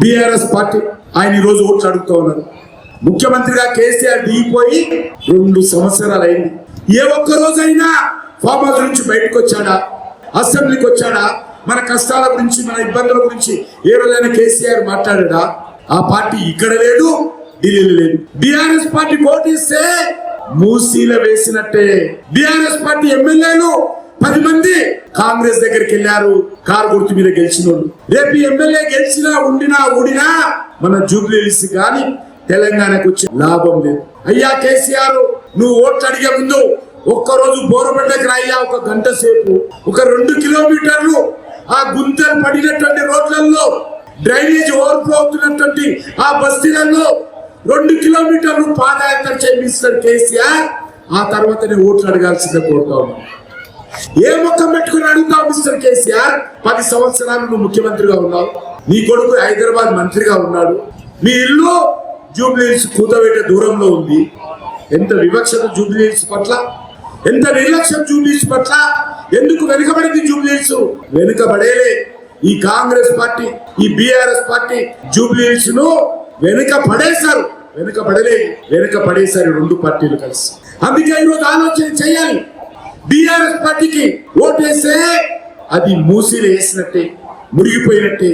BRS party ఆయన ఈ రోజు ఓట్లు అడుగుతూ ఉన్నారు. ముఖ్యమంత్రిగా కేసీఆర్ దిగిపోయి రెండు సంవత్సరాలు అయింది. ఏ ఒక్క రోజైనా ఫామ్ హౌస్ నుంచి బయటకు వచ్చాడా? అసెంబ్లీకి వచ్చాడా? మన కష్టాల గురించి మన ఇబ్బందుల గురించి ఏ రోజైనా కేసీఆర్ మాట్లాడా ఆ పార్టీ ఇక్కడ లేదు ఢిల్లీలో లేదు. బీఆర్ఎస్ పార్టీ ఓటిస్తే మూసీల వేసినట్టే. బీఆర్ఎస్ పార్టీ ఎమ్మెల్యేలు పది మంది కాంగ్రెస్ దగ్గరికి వెళ్ళారు. కారు గుర్తు మీద గెలిచిన వాళ్ళు రేపు ఎమ్మెల్యే గెలిచినా ఉండినా ఊడినా మన జూబ్లీస్ కానీ తెలంగాణకు వచ్చే లాభం లేదు. అయ్యా కేసీఆర్ నువ్వు ఓట్లు అడిగే ముందు ఒక్కరోజు బోరబండకి రాయ్యా ఒక గంట సేపు. ఒక రెండు కిలోమీటర్లు ఆ గుంతలు పడినటువంటి రోడ్లలో డ్రైనేజ్ ఓవర్ఫ్లో అవుతున్నటువంటి ఆ బస్తీలలో రెండు కిలోమీటర్లు పాదయాత్ర చేయిస్తారు కేసీఆర్. ఆ తర్వాతనే ఓట్లు అడగాల్సిందే కోరుతా ఉన్నాను. ఏ ముఖం పెట్టుకుని అడుగుతావు మిస్టర్ కేసీఆర్? పది సంవత్సరాలు నువ్వు ముఖ్యమంత్రిగా ఉన్నావు. నీ కొడుకు హైదరాబాద్ మంత్రిగా ఉన్నాడు. మీ ఇల్లు జూబ్లీహిల్స్ కూతవేట దూరంలో ఉంది. ఎంత వివక్షత జూబ్లీహిల్స్ పట్ల? ఎంత నిర్లక్ష్యం జూబ్లీహిల్స్ పట్ల? ఎందుకు వెనుకబడింది జూబ్లీహిల్స్? వెనుకబడేలే. ఈ కాంగ్రెస్ పార్టీ ఈ బీఆర్ఎస్ పార్టీ జూబ్లీహిల్స్ను వెనుక పడేశారు వెనుక పడలేదు వెనుక పడేశారు రెండు పార్టీలు కలిసి. అందుకే ఈరోజు ఆలోచన చేయాలి. బీఆర్ఎస్ పార్టీకి ఓటేస్తే అది మూసిలు వేసినట్టే మురిగిపోయినట్టే.